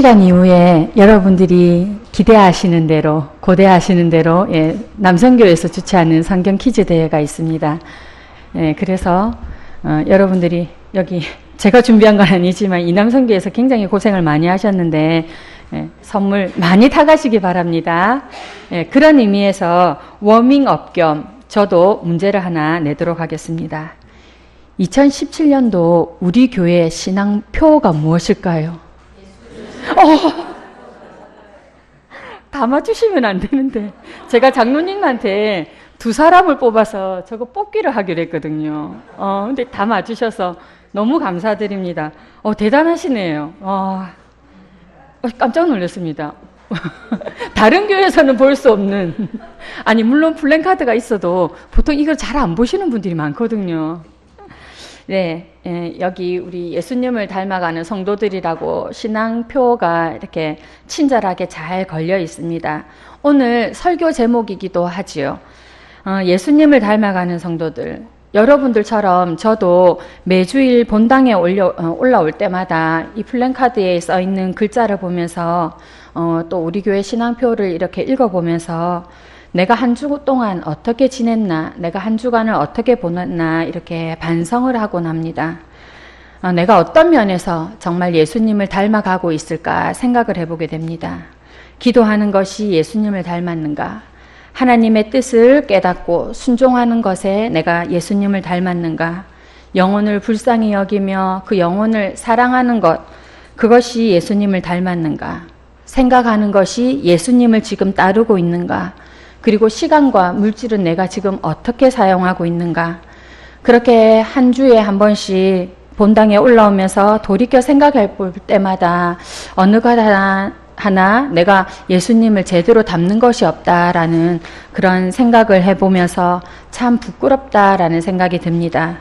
시간 이후에 여러분들이 기대하시는 대로, 고대하시는 대로 예, 남성교에서 주최하는 성경 퀴즈 대회가 있습니다. 예, 그래서 어, 여러분들이 여기 제가 준비한 건 아니지만 이남성교에서 굉장히 고생을 많이 하셨는데 예, 선물 많이 타가시기 바랍니다. 예, 그런 의미에서 워밍업 겸 저도 문제를 하나 내도록 하겠습니다. 2017년도 우리 교회의 신앙표가 무엇일까요? 어, 다 맞추시면 안 되는데. 제가 장로님한테 두 사람을 뽑아서 저거 뽑기를 하기로 했거든요. 어, 근데 다 맞추셔서 너무 감사드립니다. 어, 대단하시네요. 어, 어, 깜짝 놀랐습니다. 다른 교회에서는 볼 수 없는. 아니, 물론 플랜카드가 있어도 보통 이걸 잘 안 보시는 분들이 많거든요. 네, 예, 여기 우리 예수님을 닮아가는 성도들이라고 신앙표가 이렇게 친절하게 잘 걸려 있습니다. 오늘 설교 제목이기도 하지요. 어, 예수님을 닮아가는 성도들. 여러분들처럼 저도 매주일 본당에 올려, 어, 올라올 때마다 이 플랜카드에 써 있는 글자를 보면서 어, 또 우리 교회 신앙표를 이렇게 읽어보면서 내가 한 주 동안 어떻게 지냈나, 내가 한 주간을 어떻게 보냈나, 이렇게 반성을 하곤 합니다. 어, 내가 어떤 면에서 정말 예수님을 닮아가고 있을까 생각을 해보게 됩니다. 기도하는 것이 예수님을 닮았는가? 하나님의 뜻을 깨닫고 순종하는 것에 내가 예수님을 닮았는가? 영혼을 불쌍히 여기며 그 영혼을 사랑하는 것, 그것이 예수님을 닮았는가? 생각하는 것이 예수님을 지금 따르고 있는가? 그리고 시간과 물질은 내가 지금 어떻게 사용하고 있는가. 그렇게 한 주에 한 번씩 본당에 올라오면서 돌이켜 생각해 볼 때마다 어느 것 하나, 하나 내가 예수님을 제대로 담는 것이 없다라는 그런 생각을 해보면서 참 부끄럽다라는 생각이 듭니다.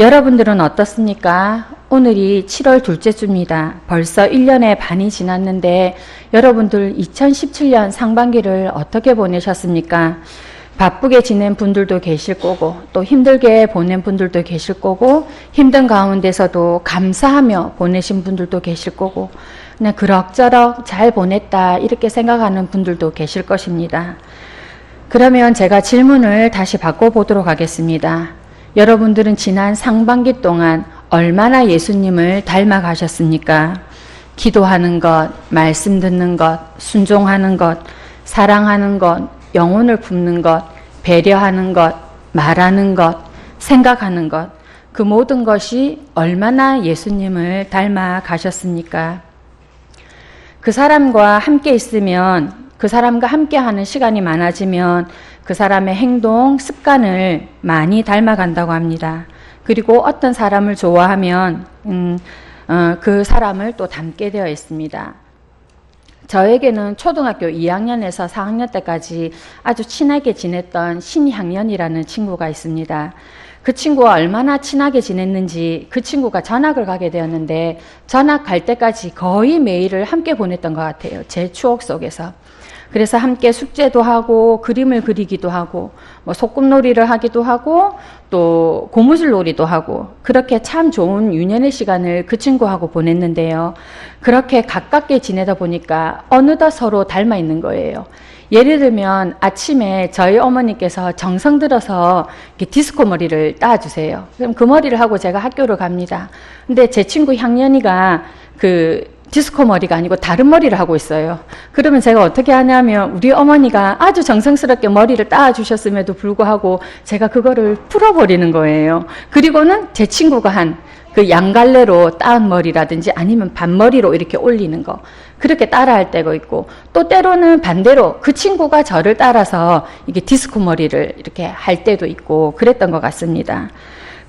여러분들은 어떻습니까? 오늘이 7월 둘째 주입니다. 벌써 1년의 반이 지났는데 여러분들 2017년 상반기를 어떻게 보내셨습니까? 바쁘게 지낸 분들도 계실 거고 또 힘들게 보낸 분들도 계실 거고 힘든 가운데서도 감사하며 보내신 분들도 계실 거고 그냥 그럭저럭 잘 보냈다 이렇게 생각하는 분들도 계실 것입니다. 그러면 제가 질문을 다시 바꿔보도록 하겠습니다. 여러분들은 지난 상반기 동안 얼마나 예수님을 닮아가셨습니까? 기도하는 것, 말씀 듣는 것, 순종하는 것, 사랑하는 것, 영혼을 품는 것, 배려하는 것, 말하는 것, 생각하는 것, 그 모든 것이 얼마나 예수님을 닮아 가셨습니까? 그 사람과 함께 있으면, 그 사람과 함께 하는 시간이 많아지면 그 사람의 행동, 습관을 많이 닮아간다고 합니다. 그리고 어떤 사람을 좋아하면, 음, 어, 그 사람을 또 닮게 되어 있습니다. 저에게는 초등학교 2학년에서 4학년 때까지 아주 친하게 지냈던 신향년이라는 친구가 있습니다. 그 친구와 얼마나 친하게 지냈는지 그 친구가 전학을 가게 되었는데 전학 갈 때까지 거의 매일을 함께 보냈던 것 같아요. 제 추억 속에서. 그래서 함께 숙제도 하고 그림을 그리기도 하고 뭐 소꿉놀이를 하기도 하고 또 고무줄 놀이도 하고 그렇게 참 좋은 유년의 시간을 그 친구하고 보냈는데요. 그렇게 가깝게 지내다 보니까 어느덧 서로 닮아 있는 거예요. 예를 들면 아침에 저희 어머니께서 정성 들어서 디스코 머리를 따주세요. 그럼 그 머리를 하고 제가 학교를 갑니다. 근데 제 친구 향연이가 그 디스코 머리가 아니고 다른 머리를 하고 있어요. 그러면 제가 어떻게 하냐면 우리 어머니가 아주 정성스럽게 머리를 따 주셨음에도 불구하고 제가 그거를 풀어버리는 거예요. 그리고는 제 친구가 한 그 양갈래로 따은 머리라든지 아니면 반머리로 이렇게 올리는 거. 그렇게 따라할 때가 있고 또 때로는 반대로 그 친구가 저를 따라서 이게 디스코 머리를 이렇게 할 때도 있고 그랬던 것 같습니다.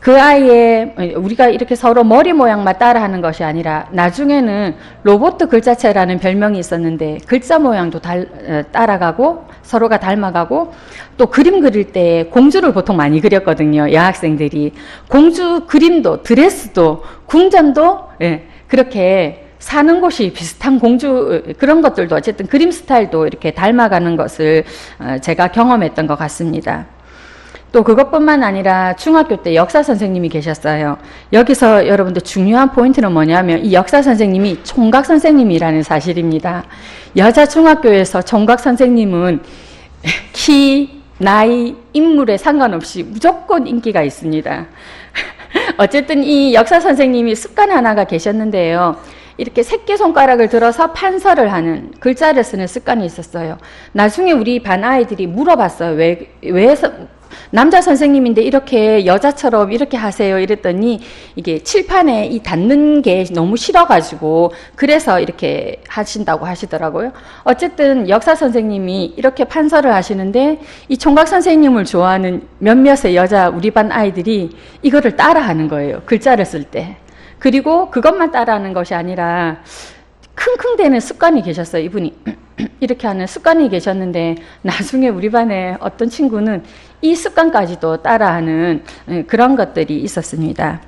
그 아이의 우리가 이렇게 서로 머리 모양만 따라하는 것이 아니라 나중에는 로봇 글자체라는 별명이 있었는데 글자 모양도 달, 어, 따라가고 서로가 닮아가고 또 그림 그릴 때 공주를 보통 많이 그렸거든요 여학생들이 공주 그림도 드레스도 궁전도 예, 그렇게 사는 곳이 비슷한 공주 그런 것들도 어쨌든 그림 스타일도 이렇게 닮아가는 것을 어, 제가 경험했던 것 같습니다. 또 그것뿐만 아니라 중학교 때 역사 선생님이 계셨어요. 여기서 여러분들 중요한 포인트는 뭐냐면 이 역사 선생님이 총각 선생님이라는 사실입니다. 여자 중학교에서 총각 선생님은 키, 나이, 인물에 상관없이 무조건 인기가 있습니다. 어쨌든 이 역사 선생님이 습관 하나가 계셨는데요. 이렇게 새끼손가락을 들어서 판서를 하는 글자를 쓰는 습관이 있었어요. 나중에 우리 반 아이들이 물어봤어요. 왜, 왜 서- 남자 선생님인데 이렇게 여자처럼 이렇게 하세요. 이랬더니 이게 칠판에 이 닿는 게 너무 싫어가지고 그래서 이렇게 하신다고 하시더라고요. 어쨌든 역사 선생님이 이렇게 판서를 하시는데 이 총각 선생님을 좋아하는 몇몇의 여자 우리 반 아이들이 이거를 따라하는 거예요. 글자를 쓸 때. 그리고 그것만 따라하는 것이 아니라 킁킁대는 습관이 계셨어요. 이분이 이렇게 하는 습관이 계셨는데 나중에 우리 반에 어떤 친구는 이 습관까지도 따라하는 음, 그런 것들이 있었습니다.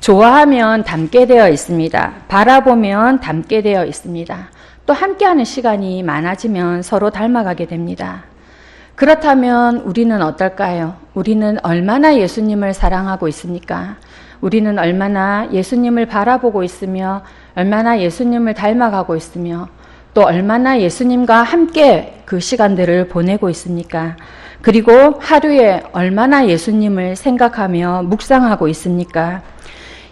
좋아하면 닮게 되어 있습니다. 바라보면 닮게 되어 있습니다. 또 함께하는 시간이 많아지면 서로 닮아가게 됩니다. 그렇다면 우리는 어떨까요? 우리는 얼마나 예수님을 사랑하고 있습니까? 우리는 얼마나 예수님을 바라보고 있으며 얼마나 예수님을 닮아가고 있으며 또 얼마나 예수님과 함께 그 시간들을 보내고 있습니까? 그리고 하루에 얼마나 예수님을 생각하며 묵상하고 있습니까?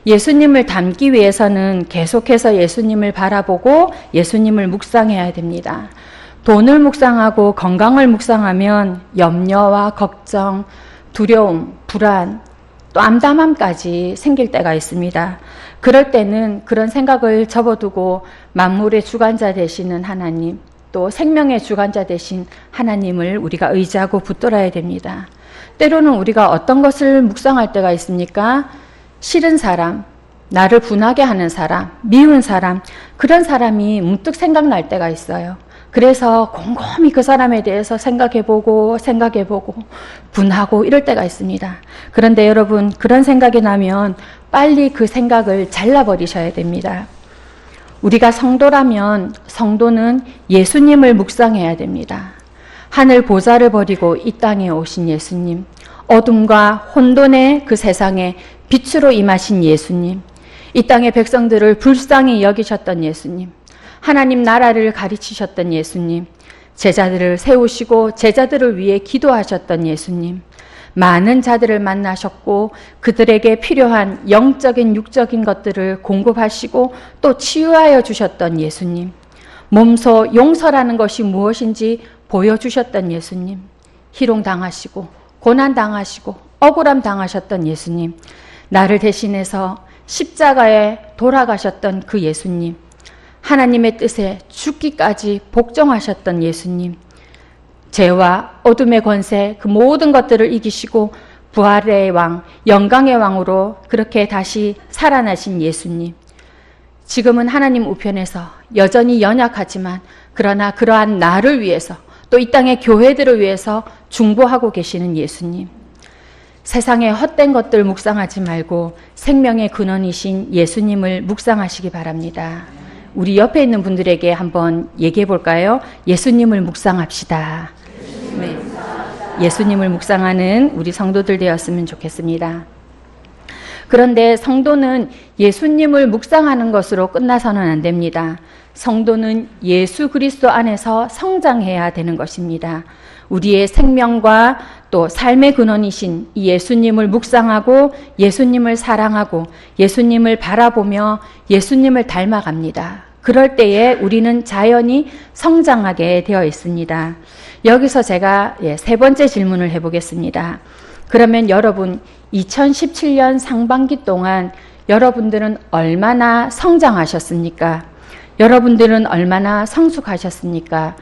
예수님을 닮기 위해서는 계속해서 예수님을 바라보고 예수님을 묵상해야 됩니다. 돈을 묵상하고 건강을 묵상하면 염려와 걱정, 두려움, 불안, 또 암담함까지 생길 때가 있습니다. 그럴 때는 그런 생각을 접어두고 만물의 주관자 되시는 하나님, 또 생명의 주관자 되신 하나님을 우리가 의지하고 붙들어야 됩니다. 때로는 우리가 어떤 것을 묵상할 때가 있습니까? 싫은 사람, 나를 분하게 하는 사람, 미운 사람, 그런 사람이 문득 생각날 때가 있어요. 그래서 곰곰이 그 사람에 대해서 생각해보고, 생각해보고, 분하고 이럴 때가 있습니다. 그런데 여러분, 그런 생각이 나면 빨리 그 생각을 잘라버리셔야 됩니다. 우리가 성도라면 성도는 예수님을 묵상해야 됩니다. 하늘 보좌를 버리고 이 땅에 오신 예수님, 어둠과 혼돈의 그 세상에 빛으로 임하신 예수님, 이 땅의 백성들을 불쌍히 여기셨던 예수님, 하나님 나라를 가르치셨던 예수님, 제자들을 세우시고 제자들을 위해 기도하셨던 예수님, 많은 자들을 만나셨고 그들에게 필요한 영적인 육적인 것들을 공급하시고 또 치유하여 주셨던 예수님. 몸소 용서라는 것이 무엇인지 보여주셨던 예수님. 희롱 당하시고 고난 당하시고 억울함 당하셨던 예수님. 나를 대신해서 십자가에 돌아가셨던 그 예수님. 하나님의 뜻에 죽기까지 복종하셨던 예수님. 죄와 어둠의 권세 그 모든 것들을 이기시고 부활의 왕, 영광의 왕으로 그렇게 다시 살아나신 예수님. 지금은 하나님 우편에서 여전히 연약하지만 그러나 그러한 나를 위해서 또 이 땅의 교회들을 위해서 중보하고 계시는 예수님. 세상의 헛된 것들 묵상하지 말고 생명의 근원이신 예수님을 묵상하시기 바랍니다. 우리 옆에 있는 분들에게 한번 얘기해 볼까요? 예수님을 묵상합시다. 네. 예수님을 묵상하는 우리 성도들 되었으면 좋겠습니다. 그런데 성도는 예수님을 묵상하는 것으로 끝나서는 안 됩니다. 성도는 예수 그리스도 안에서 성장해야 되는 것입니다. 우리의 생명과 또 삶의 근원이신 이 예수님을 묵상하고 예수님을 사랑하고 예수님을 바라보며 예수님을 닮아갑니다. 그럴 때에 우리는 자연히 성장하게 되어 있습니다. 여기서 제가 예, 세 번째 질문을 해보겠습니다. 그러면 여러분 2017년 상반기 동안 여러분들은 얼마나 성장하셨습니까? 여러분들은 얼마나 성숙하셨습니까?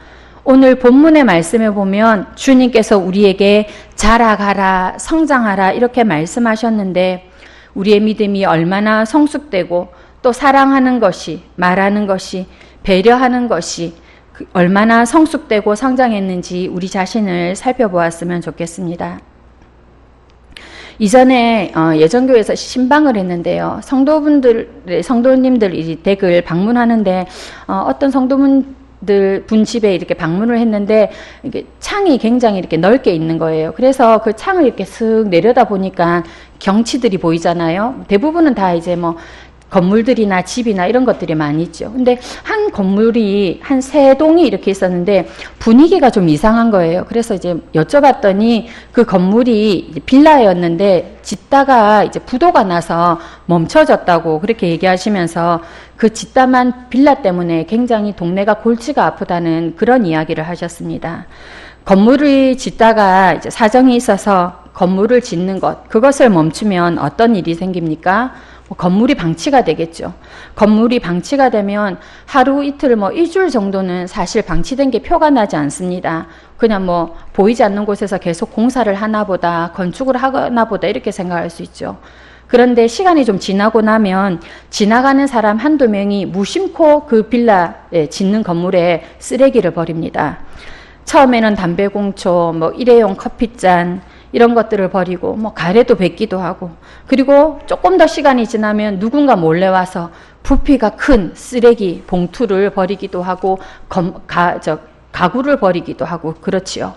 오늘 본문의 말씀에 보면 주님께서 우리에게 자라가라, 성장하라 이렇게 말씀하셨는데 우리의 믿음이 얼마나 성숙되고 또 사랑하는 것이, 말하는 것이, 배려하는 것이 그 얼마나 성숙되고 성장했는지 우리 자신을 살펴보았으면 좋겠습니다. 이전에 어, 예전교회에서 신방을 했는데요. 성도분들, 성도님들이 댁을 방문하는데 어, 어떤 성도분 들 분 집에 이렇게 방문을 했는데 이게 창이 굉장히 이렇게 넓게 있는 거예요. 그래서 그 창을 이렇게 슥 내려다 보니까 경치들이 보이잖아요. 대부분은 다 이제 뭐 건물들이나 집이나 이런 것들이 많이 있죠. 근데 한 건물이 한 세 동이 이렇게 있었는데 분위기가 좀 이상한 거예요. 그래서 이제 여쭤봤더니 그 건물이 빌라였는데 짓다가 이제 부도가 나서 멈춰졌다고 그렇게 얘기하시면서 그 짓다만 빌라 때문에 굉장히 동네가 골치가 아프다는 그런 이야기를 하셨습니다. 건물을 짓다가 이제 사정이 있어서 건물을 짓는 것, 그것을 멈추면 어떤 일이 생깁니까? 뭐 건물이 방치가 되겠죠. 건물이 방치가 되면 하루 이틀 뭐 일주일 정도는 사실 방치된 게 표가 나지 않습니다. 그냥 뭐 보이지 않는 곳에서 계속 공사를 하나 보다, 건축을 하나 보다 이렇게 생각할 수 있죠. 그런데 시간이 좀 지나고 나면 지나가는 사람 한두 명이 무심코 그 빌라에 짓는 건물에 쓰레기를 버립니다. 처음에는 담배 공초, 뭐 일회용 커피잔, 이런 것들을 버리고 뭐 가래도 뱉기도 하고 그리고 조금 더 시간이 지나면 누군가 몰래 와서 부피가 큰 쓰레기 봉투를 버리기도 하고 검, 가, 저, 가구를 버리기도 하고 그렇지요.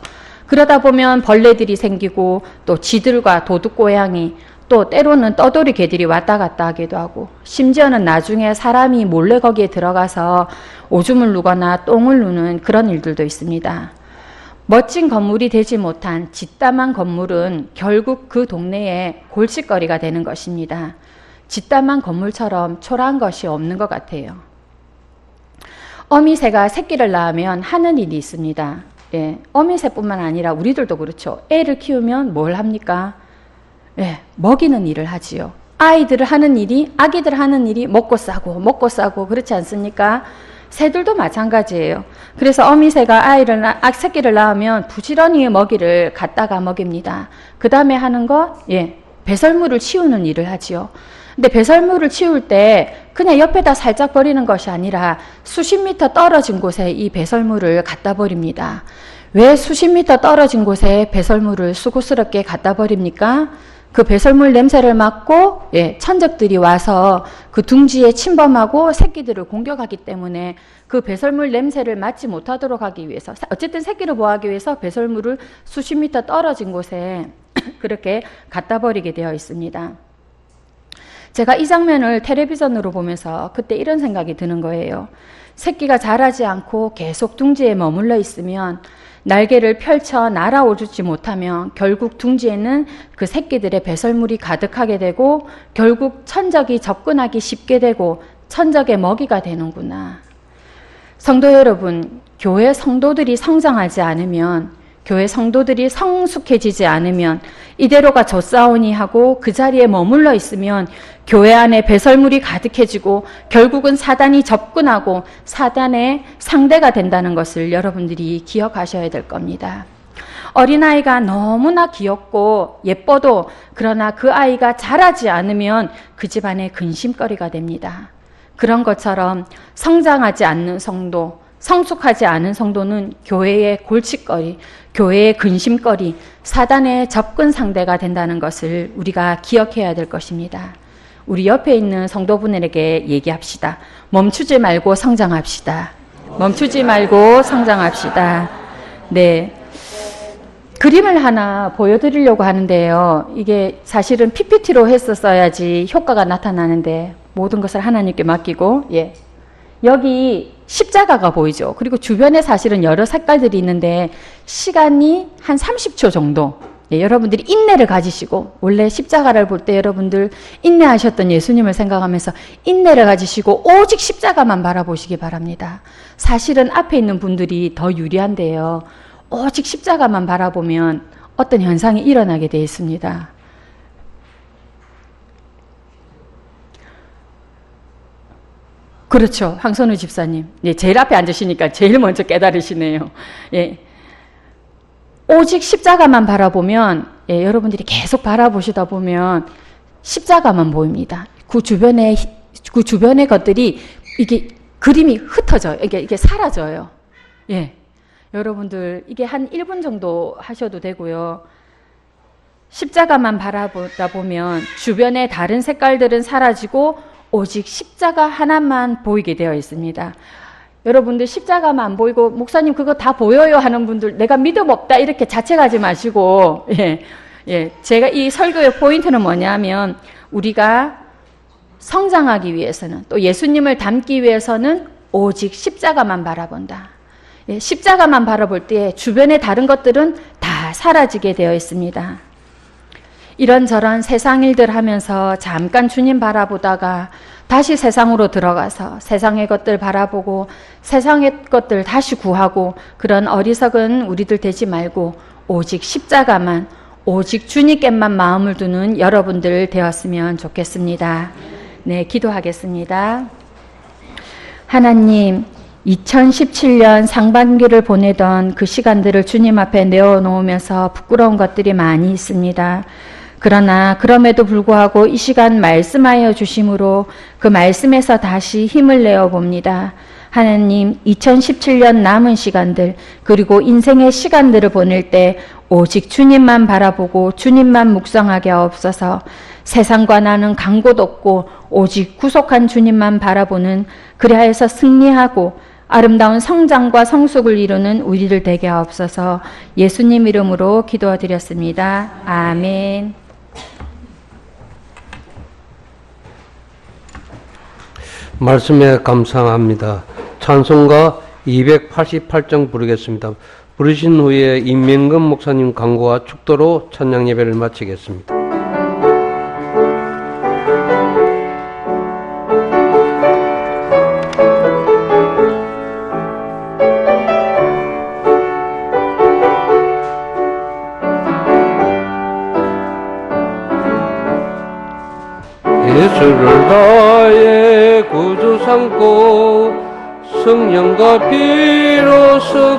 그러다 보면 벌레들이 생기고 또 쥐들과 도둑 고양이 또 때로는 떠돌이 개들이 왔다 갔다 하기도 하고 심지어는 나중에 사람이 몰래 거기에 들어가서 오줌을 누거나 똥을 누는 그런 일들도 있습니다. 멋진 건물이 되지 못한 짓담한 건물은 결국 그 동네의 골칫거리가 되는 것입니다. 짓담한 건물처럼 초라한 것이 없는 것 같아요. 어미새가 새끼를 낳으면 하는 일이 있습니다. 예, 어미새뿐만 아니라 우리들도 그렇죠. 애를 키우면 뭘 합니까? 예, 먹이는 일을 하지요. 아이들을 하는 일이, 아기들 하는 일이 먹고 싸고, 먹고 싸고, 그렇지 않습니까? 새들도 마찬가지예요. 그래서 어미새가 아이를, 아, 새끼를 낳으면 부지런히 먹이를 갖다가 먹입니다. 그 다음에 하는 것, 예, 배설물을 치우는 일을 하지요. 근데 배설물을 치울 때 그냥 옆에다 살짝 버리는 것이 아니라 수십 미터 떨어진 곳에 이 배설물을 갖다 버립니다. 왜 수십 미터 떨어진 곳에 배설물을 수고스럽게 갖다 버립니까? 그 배설물 냄새를 맡고 예, 천적들이 와서 그 둥지에 침범하고 새끼들을 공격하기 때문에 그 배설물 냄새를 맡지 못하도록 하기 위해서 어쨌든 새끼를 보호하기 위해서 배설물을 수십 미터 떨어진 곳에 그렇게 갖다 버리게 되어 있습니다. 제가 이 장면을 텔레비전으로 보면서 그때 이런 생각이 드는 거예요. 새끼가 자라지 않고 계속 둥지에 머물러 있으면 날개를 펼쳐 날아오르지 못하면 결국 둥지에는 그 새끼들의 배설물이 가득하게 되고 결국 천적이 접근하기 쉽게 되고 천적의 먹이가 되는구나. 성도 여러분, 교회 성도들이 성장하지 않으면 교회 성도들이 성숙해지지 않으면 이대로가 젖사오니 하고 그 자리에 머물러 있으면 교회 안에 배설물이 가득해지고 결국은 사단이 접근하고 사단의 상대가 된다는 것을 여러분들이 기억하셔야 될 겁니다. 어린아이가 너무나 귀엽고 예뻐도 그러나 그 아이가 자라지 않으면 그 집안의 근심거리가 됩니다. 그런 것처럼 성장하지 않는 성도, 성숙하지 않은 성도는 교회의 골칫거리, 교회의 근심거리, 사단의 접근 상대가 된다는 것을 우리가 기억해야 될 것입니다. 우리 옆에 있는 성도분에게 얘기합시다. 멈추지 말고 성장합시다. 멈추지 말고 성장합시다. 네. 그림을 하나 보여드리려고 하는데요. 이게 사실은 PPT로 했었어야지 효과가 나타나는데 모든 것을 하나님께 맡기고, 예. 여기 십자가가 보이죠. 그리고 주변에 사실은 여러 색깔들이 있는데 시간이 한 30초 정도. 예, 여러분들이 인내를 가지시고 원래 십자가를 볼 때 여러분들 인내하셨던 예수님을 생각하면서 인내를 가지시고 오직 십자가만 바라보시기 바랍니다. 사실은 앞에 있는 분들이 더 유리한데요. 오직 십자가만 바라보면 어떤 현상이 일어나게 되어 있습니다. 그렇죠. 황선우 집사님. 예, 제일 앞에 앉으시니까 제일 먼저 깨달으시네요. 예. 오직 십자가만 바라보면, 예, 여러분들이 계속 바라보시다 보면 십자가만 보입니다. 그 주변에, 그 주변의 것들이 이게 그림이 흩어져요. 이게, 이게 사라져요. 예. 여러분들, 이게 한 1분 정도 하셔도 되고요. 십자가만 바라보다 보면 주변의 다른 색깔들은 사라지고 오직 십자가 하나만 보이게 되어 있습니다. 여러분들 십자가만 안 보이고 목사님 그거 다 보여요 하는 분들 내가 믿음 없다 이렇게 자책하지 마시고 예. 예. 제가 이 설교의 포인트는 뭐냐면 우리가 성장하기 위해서는 또 예수님을 닮기 위해서는 오직 십자가만 바라본다. 예, 십자가만 바라볼 때 주변의 다른 것들은 다 사라지게 되어 있습니다. 이런저런 세상 일들 하면서 잠깐 주님 바라보다가 다시 세상으로 들어가서 세상의 것들 바라보고 세상의 것들 다시 구하고 그런 어리석은 우리들 되지 말고 오직 십자가만 오직 주님께만 마음을 두는 여러분들 되었으면 좋겠습니다. 네, 기도하겠습니다. 하나님, 2017년 상반기를 보내던 그 시간들을 주님 앞에 내어놓으면서 부끄러운 것들이 많이 있습니다. 그러나 그럼에도 불구하고 이 시간 말씀하여 주심으로 그 말씀에서 다시 힘을 내어 봅니다. 하나님, 2017년 남은 시간들, 그리고 인생의 시간들을 보낼 때 오직 주님만 바라보고 주님만 묵상하게 하옵소서 세상과 나는 간 곳 없고 오직 구속한 주님만 바라보는 그리하여서 승리하고 아름다운 성장과 성숙을 이루는 우리들 되게 하옵소서 예수님 이름으로 기도드렸습니다. 아멘. 말씀에 감사합니다. 찬송가 288장 부르겠습니다. 부르신 후에 임명근 목사님 강구와 축도로 찬양 예배를 마치겠습니다.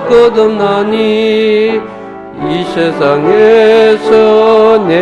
거듭나니 이 세상에서 내